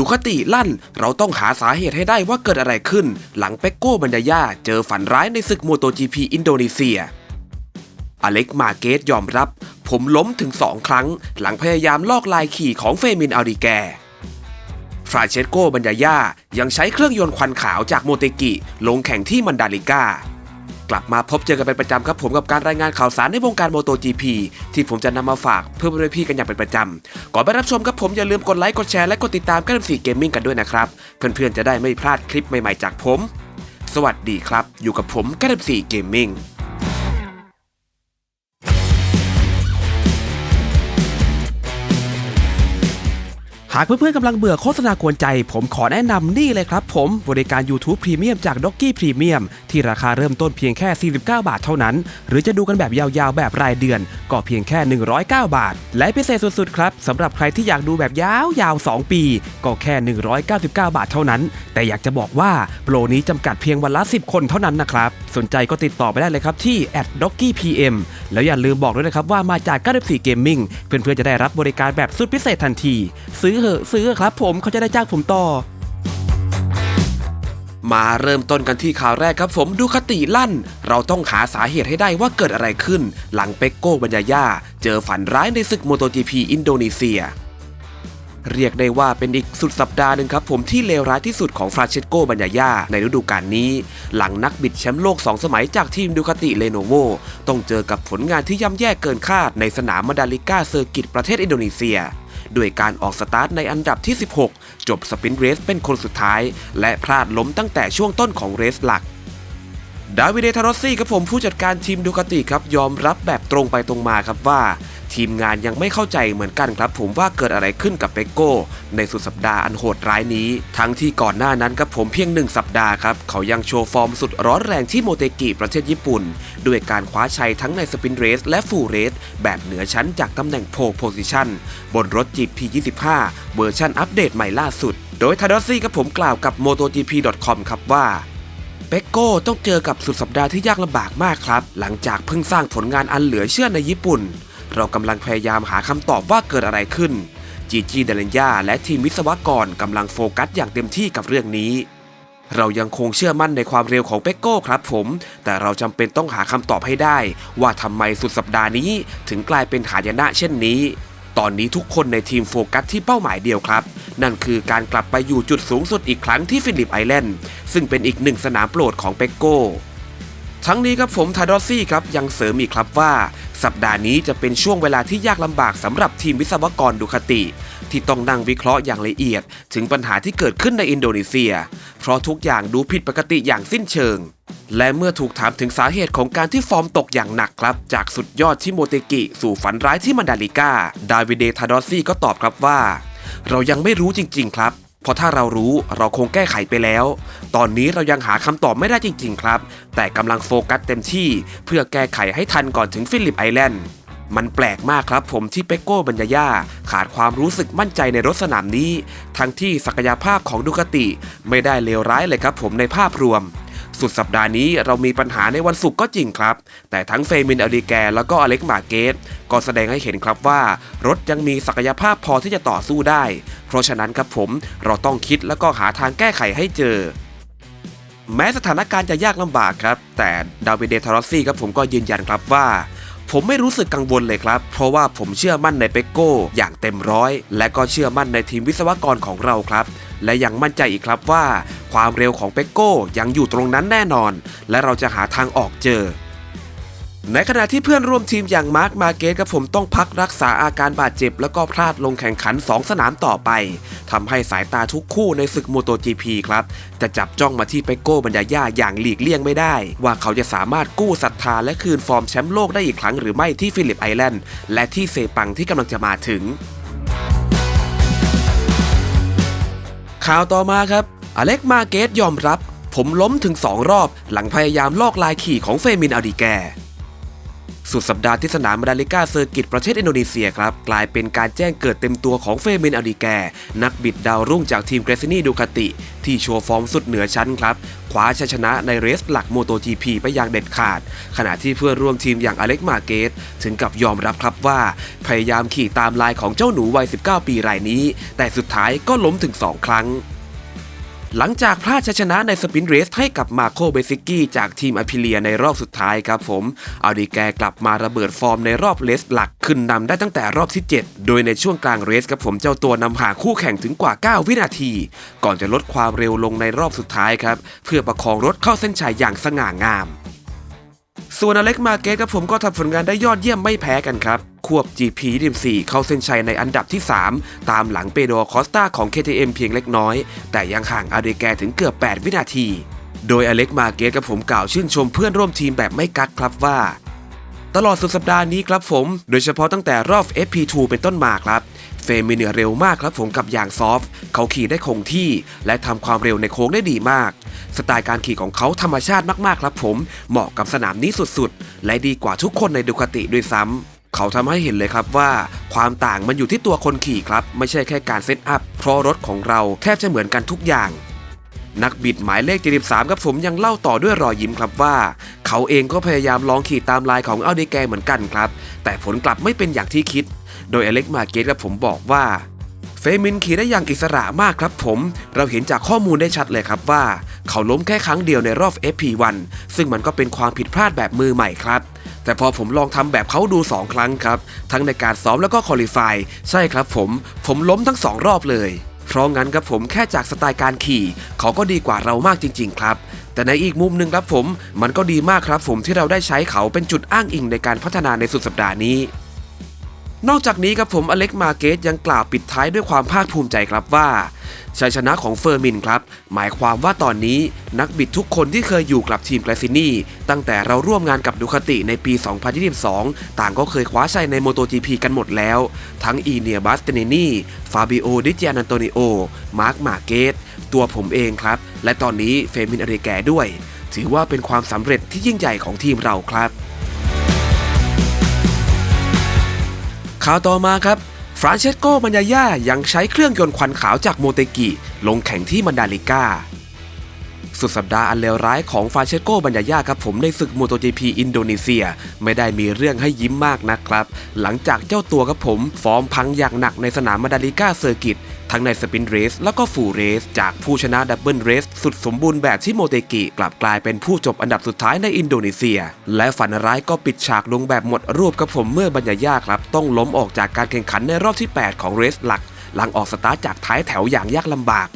ดูคติลั่น เราต้องหาสาเหตุให้ได้ว่าเกิดอะไรขึ้น หลังเปกโก้บัญญายาเจอฝันร้ายในศึกโมโต GP อินโดนีเซีย อเล็กมาเกตยอมรับ ผมล้มถึง2ครั้ง หลังพยายามลอกลายขี่ของเฟมินอัลดิแกฟราเชสโกบัญญายายังใช้เครื่องยนต์ควันขาวจากโมเตกิ ลงแข่งที่มันดาลิก้า กลับมาพบเจอกันเป็นประจำครับผมกับการรายงานข่าวสารในวงการโมโต GP ที่ผมจะนำมาฝากเพื่อเป็นพี่กันอย่างเป็นประจำ ก่อนไปรับชมครับผมอย่าลืมกดไลค์กดแชร์และกดติดตามกันสีเกมมิ่งกันด้วยนะครับ เพื่อนๆจะได้ไม่พลาดคลิปใหม่ๆจากผม สวัสดีครับ อยู่กับผมกันสีเกมมิ่งากเพื่อนๆกำลังเบื่อโฆษณากวนใจ ผมขอแนะนำนี่เลยครับผม บริการ YouTube Premium จาก d o กกี้ Premium ที่ราคาเริ่มต้นเพียงแค่ 49 บาทเท่านั้น หรือจะดูกันแบบยาวๆ แบบรายเดือน ก็เพียงแค่ 109 บาท และพิเศษสุดๆ ครับสำหรับใครที่อยากดูแบบยาวๆ 2 ปี ก็แค่ 199 บาทเท่านั้น แต่อยากจะบอกว่าโปรนี้จำกัดเพียงวันละ 10 คนเท่านั้นนะครับ สนใจก็ติดต่อไปได้เลยครับที่ d o กกี้ PM แล้วอย่าลืมบอกด้วยนะครับว่ามาจาก94 Gaming เพื่อนๆจะได้รับบริการแบบสุดพิเศษทันที ซื้อเหอะซื้อครับผมเขาจะได้จ้างผมต่อ มาเริ่มต้นกันที่ข่าวแรกครับผมดูคติลั่น เราต้องหาสาเหตุให้ได้ว่าเกิดอะไรขึ้น หลังเปกโก้บัญญายาเจอฝันร้ายในศึกโมโต GP อินโดนีเซียเรียกได้ว่าเป็นอีกสุดสัปดาห์หนึ่งครับผมที่เลวร้ายที่สุดของฟราเชสโกบัญญายาในฤดูกาลนี้ หลังนักบิดแชมป์โลก 2 สมัยจากทีมดูคาติเลโนโวต้องเจอกับผลงานที่ย่ำแย่เกินคาดในสนามมาดาลิก้าเซอร์กิตประเทศอินโดนีเซีย ด้วยการออกสตาร์ทในอันดับที่ 16 จบสปินเรสเป็นคนสุดท้าย และพลาดล้มตั้งแต่ช่วงต้นของเรสหลัก ดาวิเดทารอสซี่ครับผมผู้จัดการทีมดูคาติครับยอมรับแบบตรงไปตรงมาครับว่า ทีมงานยังไม่เข้าใจเหมือนกันครับผมว่าเกิดอะไรขึ้นกับเปโก้ ในสุดสัปดาห์อันโหดร้ายนี้ ทั้งที่ก่อนหน้านั้นครับผมเพียงหนึ่งสัปดาห์ครับ เขายังโชว์ฟอร์มสุดร้อนแรงที่โมเตกิประเทศญี่ปุ่น ด้วยการคว้าชัยทั้งในสปินเรส และฟูเรส แบบเหนือชั้นจากตำแหน่งโพลโพซิชันบนรถ GP25 เวอร์ชันอัปเดตใหม่ล่าสุด โดยทารอสซี่กับผมกล่าวกับ MotoGP.com ครับว่า เปกโก้ต้องเจอกับสุดสัปดาห์ที่ยากลำบากมากครับ หลังจากเพิ่งสร้างผลงานอันเหลือเชื่อในญี่ปุ่น เรากำลังพยายามหาคำตอบว่าเกิดอะไรขึ้น จีจีเดลนยาและทีมวิศวกรกำลังโฟกัสอย่างเต็มที่กับเรื่องนี้ เรายังคงเชื่อมั่นในความเร็วของเปกโก้ครับผม แต่เราจำเป็นต้องหาคำตอบให้ได้ ว่าทำไมสุดสัปดาห์นี้ถึงกลายเป็นหายนะเช่นนี้ ตอนนี้ทุกคนในทีมโฟกัสที่เป้าหมายเดียวครับ นั่นคือการกลับไปอยู่จุดสูงสุดอีกครั้งที่ฟิลิปไอแลนด์ ซึ่งเป็นอีกหนึ่งสนามโปรดของเปกโก้ทั้งนี้ครับผมทาดอซี่ครับยังเสริมอีกครับว่า สัปดาห์นี้จะเป็นช่วงเวลาที่ยากลำบากสำหรับทีมวิศวกรดูคติ ที่ต้องนั่งวิเคราะห์อย่างละเอียด ถึงปัญหาที่เกิดขึ้นในอินโดนีเซีย เพราะทุกอย่างดูผิดปกติอย่างสิ้นเชิง และเมื่อถูกถามถึงสาเหตุของการที่ฟอร์มตกอย่างหนักครับ จากสุดยอดที่โมเตกิ สู่ฝันร้ายที่มันดาลิก้า ดาวิเดทาดอสซี่ก็ตอบครับว่า เรายังไม่รู้จริง ๆ ครับ เพราะถ้าเรารู้เราคงแก้ไขไปแล้ว ตอนนี้เรายังหาคำตอบไม่ได้จริง ๆ ครับ แต่กำลังโฟกัสเต็มที่เพื่อแก้ไขให้ทันก่อนถึงฟิลิปไอแลนด์มันแปลกมากครับผมที่เปกโก้บัญญายาขาดความรู้สึกมั่นใจในรถสนามนี้ ทั้งที่ศักยภาพของดูคติ ไม่ได้เลวร้ายเลยครับผมในภาพรวม สุดสัปดาห์นี้เรามีปัญหาในวันศุกร์ก็จริงครับ แต่ทั้งเฟมินอลดิแกแล้วก็อเล็กมาเกตก็แสดงให้เห็นครับว่ารถยังมีศักยภาพพอที่จะต่อสู้ได้ เพราะฉะนั้นครับผมเราต้องคิดแล้วก็หาทางแก้ไขให้เจอแม้สถานการณ์จะยากลำบากครับ แต่ดาวิดเดทารอสซี่ครับผมก็ยืนยันครับว่า ผมไม่รู้สึกกังวลเลยครับ เพราะว่าผมเชื่อมั่นในเปโก้อย่างเต็มร้อย และก็เชื่อมั่นในทีมวิศวกรของเราครับ และยังมั่นใจอีกครับว่า ความเร็วของเปกโก้ยังอยู่ตรงนั้นแน่นอน และเราจะหาทางออกเจอ ในขณะที่เพื่อนร่วมทีมอย่างมาร์คมาเกตกับผมต้องพักรักษาอาการบาดเจ็บ แล้วก็พลาดลงแข่งขัน 2 สนามต่อไปทำให้สายตาทุกคู่ในศึกโมโต GP ครับ จะจับจ้องมาที่เปโก้บัญญาย่าอย่างหลีกเลี่ยงไม่ได้ ว่าเขาจะสามารถกู้ศรัทธาและคืนฟอร์มแชมป์โลกได้อีกครั้งหรือไม่ที่ฟิลิปไอแลนด์และที่เซปังที่กำลังจะมาถึง ข่าวต่อมาครับ อเล็กมาเกตยอมรับ ผมล้มถึง 2 รอบ หลังพยายามลอกลายขี่ของเฟมินอาดิแก สุดสัปดาห์ที่สนามมาดาลิกาเซอร์กิตประเทศอินโดนีเซียครับ กลายเป็นการแจ้งเกิดเต็มตัวของเฟเมนอดีแก นักบิดดาวรุ่งจากทีมเกรซินีดูคาติ ที่โชว์ฟอร์มสุดเหนือชั้นครับคว้าชัยชนะในเรสหลักโมโต GP ไปอย่างเด็ดขาด ขณะที่เพื่อนร่วมทีมอย่างอเล็กมาเกต ถึงกับยอมรับครับว่า พยายามขี่ตามลายของเจ้าหนูวัย 19 ปีรายนี้ แต่สุดท้ายก็ล้มถึง 2 ครั้ง หลังจากพลาดชัยชนะในสปรินต์เรสให้กับมาโคเบซิกกี้จากทีมอพิเลียในรอบสุดท้ายครับผม อาดีแกกลับมาระเบิดฟอร์มในรอบเลสหลักขึ้นนำได้ตั้งแต่รอบที่ 7 โดยในช่วงกลางเรสครับผมเจ้าตัวนำห่างคู่แข่งถึงกว่า 9 วินาที ก่อนจะลดความเร็วลงในรอบสุดท้ายครับ เพื่อประคองรถเข้าเส้นชัยอย่างสง่างาม ส่วนอเล็กมาเกตกับผมก็ทำผลงานได้ยอดเยี่ยมไม่แพ้กันครับ ควบ GP ดิม4เข้าเส้นชัยในอันดับที่ 3 ตามหลังเปโดรคอสตาของ KTM เพียงเล็กน้อย แต่ยังห่างอาเดแกถึงเกือบ 8 วินาที โดยอเล็กมาเกตกับผมกล่าวชื่นชมเพื่อนร่วมทีมแบบไม่กักครับว่า ตลอดสุดสัปดาห์นี้ครับผม โดยเฉพาะตั้งแต่รอบ FP2 เป็นต้นมาครับเฟรมมีเนือเร็วมากครับผมกับยางซอฟต์เขาขี่ได้คงที่ และทำความเร็วในโค้งได้ดีมาก สไตล์การขี่ของเขาธรรมชาติมากๆครับผม เหมาะกับสนามนี้สุดๆ และดีกว่าทุกคนในดูคาติด้วยซ้ำเขาทำให้เห็นเลยครับว่าความต่างมันอยู่ที่ตัวคนขี่ครับ ไม่ใช่แค่การเซตอัพ เพราะรถของเราแทบจะเหมือนกันทุกอย่าง นักบิดหมายเลข 73ครับผมยังเล่าต่อด้วยรอยยิ้มครับว่า เขาเองก็พยายามลองขี่ตามลายของอัลเดแกเหมือนกันครับ แต่ผลกลับไม่เป็นอย่างที่คิด โดยอเล็กมาเกตกับผมบอกว่า มินขี่ได้อย่างอิสระมากครับผม เราเห็นจากข้อมูลได้ชัดเลยครับว่า เขาล้มแค่ครั้งเดียวในรอบ FP1 ซึ่งมันก็เป็นความผิดพลาดแบบมือใหม่ครับแต่พอผมลองทำแบบเขาดู 2 ครั้งครับ ทั้งในการซ้อมแล้วก็คอลิฟายใช่ครับผม ผมล้มทั้ง 2 รอบเลย เพราะงั้นครับผมแค่จากสไตล์การขี่ เขาก็ดีกว่าเรามากจริง ๆ ครับ แต่ในอีกมุมหนึ่งครับผม มันก็ดีมากครับผมที่เราได้ใช้เขาเป็นจุดอ้างอิงในการพัฒนาในสุดสัปดาห์นี้ นอกจากนี้ครับผมอเล็กมาเกตยังกล่าวปิดท้ายด้วยความภาคภูมิใจครับว่าชัยชนะของเฟอร์มินครับ หมายความว่าตอนนี้นักบิดทุกคนที่เคยอยู่กับทีมแกลซินี่ ตั้งแต่เราร่วมงานกับดูคาติในปี 2022 ต่างก็เคยคว้าชัยในโมโต GP กันหมดแล้ว ทั้งอีเนียบัสเตเนนี่ ฟาบิโอ ดิจิอานันโตนิโอ มาร์คมาเกต ตัวผมเองครับ และตอนนี้เฟมินอเรแกด้วย ถือว่าเป็นความสำเร็จที่ยิ่งใหญ่ของทีมเราครับ ข่าวต่อมาครับฟรานเชสโกมันยาย่ายังใช้เครื่องยนต์ควันขาวจากโมเตกิ ลงแข่งที่มันดาลิกาสุดสัปดาห์อันเลวร้ายของฟรานเชสโกบัญญายาครับผมในศึก MotoGP อินโดนีเซีย ไม่ได้มีเรื่องให้ยิ้มมากนะครับ หลังจากเจ้าตัวครับผม ฟอร์มพังอย่างหนักในสนามมาดาลิกาเซอร์กิต ทั้งในสปินเรสแล้วก็ฟูลเรส จากผู้ชนะดับเบิลเรส สุดสมบูรณ์แบบที่โมเตกิกลับกลายเป็นผู้จบอันดับสุดท้ายในอินโดนีเซีย และฝันร้ายก็ปิดฉากลงแบบหมดรูปครับผมเมื่อบัญญายาครับ ต้องล้มออกจากการแข่งขันในรอบที่ 8 ของเรสหลัก หลังออกสตาร์ทจากท้ายแถวอย่างยากลำบาก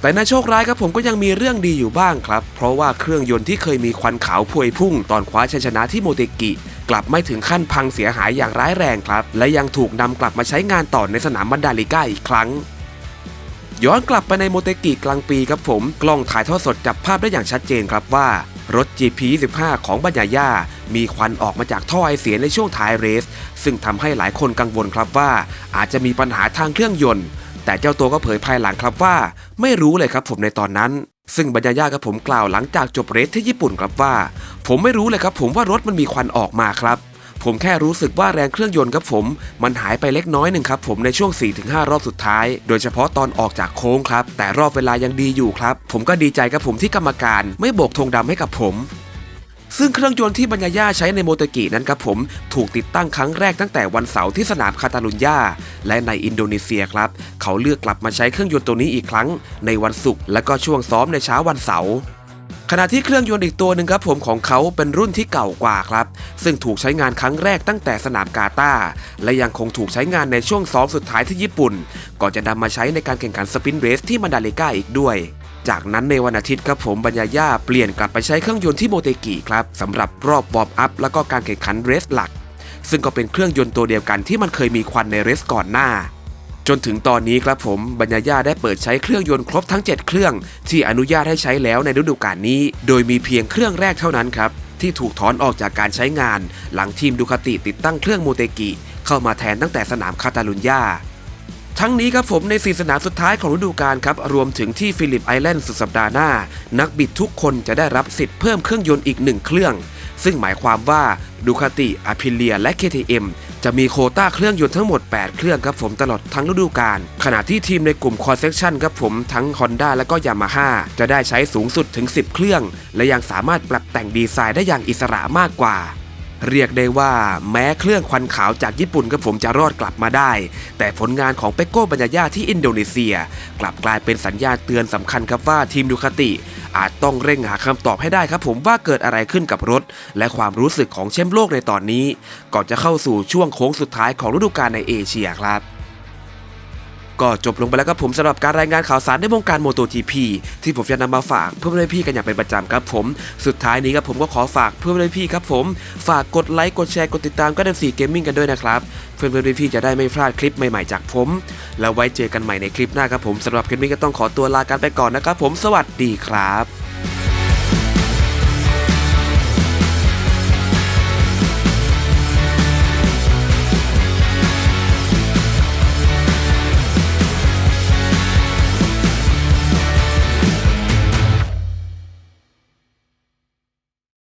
แต่ในโชคร้ายครับผมก็ยังมีเรื่องดีอยู่บ้างครับ เพราะว่าเครื่องยนต์ที่เคยมีควันขาวพวยพุ่ง ตอนคว้าชัยชนะที่โมเตกิ กลับไม่ถึงขั้นพังเสียหายอย่างร้ายแรงครับ และยังถูกนำกลับมาใช้งานต่อในสนามบันดาลิก้าอีกครั้ง ย้อนกลับไปในโมเตกิกลางปีครับผม กล้องถ่ายทอดสดจับภาพได้อย่างชัดเจนครับว่ารถ GP25 ของบัญญาย่ามีควันออกมาจากท่อไอเสียในช่วงท้ายเรส ซึ่งทำให้หลายคนกังวลครับว่า อาจจะมีปัญหาทางเครื่องยนต์ แต่เจ้าตัวก็เผยภายหลังครับว่า ไม่รู้เลยครับผมในตอนนั้น ซึ่งบรรยาย่ากับผมกล่าวหลังจากจบเรสที่ญี่ปุ่นครับว่า ผมไม่รู้เลยครับผมว่ารถมันมีควันออกมาครับ ผมแค่รู้สึกว่าแรงเครื่องยนต์ครับผม มันหายไปเล็กน้อยหนึ่งครับผมในช่วง 4-5 รอบสุดท้าย โดยเฉพาะตอนออกจากโค้งครับ แต่รอบเวลายังดีอยู่ครับ ผมก็ดีใจกับผมที่กรรมการ ไม่โบกธงดำให้กับผม ซึ่งเครื่องยนต์ที่บัญญาย่าใช้ในโมโตกินั้นครับผมถูกติดตั้งครั้งแรกตั้งแต่วันเสาร์ที่สนามคาตาลุญญาและในอินโดนีเซียครับ เขาเลือกกลับมาใช้เครื่องยนต์ตัวนี้อีกครั้ง ในวันศุกร์และก็ช่วงซ้อมในเช้าวันเสาร์ขณะที่เครื่องยนต์อีกตัวหนึ่งครับผมของเขาเป็นรุ่นที่เก่ากว่าครับ ซึ่งถูกใช้งานครั้งแรกตั้งแต่สนามกาตาและยังคงถูกใช้งานในช่วงซ้อมสุดท้ายที่ญี่ปุ่น ก่อนจะนำมาใช้ในการแข่งขันสปินเรสที่มันดาเลกาอีกด้วย จากนั้นในวันอาทิตย์ครับผมบัญญาย่าเปลี่ยนกลับไปใช้เครื่องยนต์ที่โมเตกิครับสำหรับรอบวอร์มอัพแล้วก็การแข่งขันเรสหลัก ซึ่งก็เป็นเครื่องยนต์ตัวเดียวกันที่มันเคยมีควันในเรสก่อนหน้า จนถึงตอนนี้ครับผมบัญญาย่าได้เปิดใช้เครื่องยนต์ครบทั้ง 7 เครื่อง ที่อนุญาตให้ใช้แล้วในฤดูกาลนี้ โดยมีเพียงเครื่องแรกเท่านั้นครับที่ถูกถอนออกจากการใช้งาน หลังทีมดูคาติติดตั้งเครื่องโมเตกิเข้ามาแทนตั้งแต่สนามคาตาลุญญา ทั้งนี้ครับผมในสีสนามสุดท้ายของฤดูกาลครับ รวมถึงที่ฟิลิปไอแลนด์สุดสัปดาห์หน้า นักบิดทุกคนจะได้รับสิทธิ์เพิ่มเครื่องยนต์อีกหนึ่งเครื่อง ซึ่งหมายความว่าดูคาติอาพิเลีย และ KTM จะมีโคต้าเครื่องยนต์ทั้งหมด 8 เครื่องครับผมตลอดทั้งฤดูกาลขณะที่ทีมในกลุ่มคอนเซ c ชันครับผมทั้ง Honda และก็ Yamaha จะได้ใช้สูงสุดถึง 10 เครื่อง และยังสามารถปรับแต่งดีไซน์ได้อย่างอิสระมากกว่า เรียกได้ว่าแม้เครื่องควันขาวจากญี่ปุ่นกับผมจะรอดกลับมาได้ แต่ผลงานของเปโก้บัญญาญาที่อินโดนีเซีย กลับกลายเป็นสัญญาณเตือนสำคัญครับว่าทีมดูคาติ อาจต้องเร่งหาคำตอบให้ได้ครับผมว่าเกิดอะไรขึ้นกับรถ และความรู้สึกของแชมป์โลกในตอนนี้ ก่อนจะเข้าสู่ช่วงโค้งสุดท้ายของฤดูกาลในเอเชียครับ ก็จบลงไปแล้วครับผมสำหรับการรายงานข่าวสารในวงการโมโต GP ที่ผมจะนำมาฝากเพื่อนๆพี่กันอย่างเป็นประจำครับผม สุดท้ายนี้ครับผมก็ขอฝากเพื่อนๆพี่ครับผม ฝากกดไลค์กดแชร์กดติดตามก็ดันสีเกมมิ่งกันด้วยนะครับ เพื่อนๆพี่จะได้ไม่พลาดคลิปใหม่ๆจากผม แล้วไว้เจอกันใหม่ในคลิปหน้าครับผมสำหรับคลิปนี้ก็ต้องขอตัวลากันไปก่อนนะครับผมสวัสดีครับ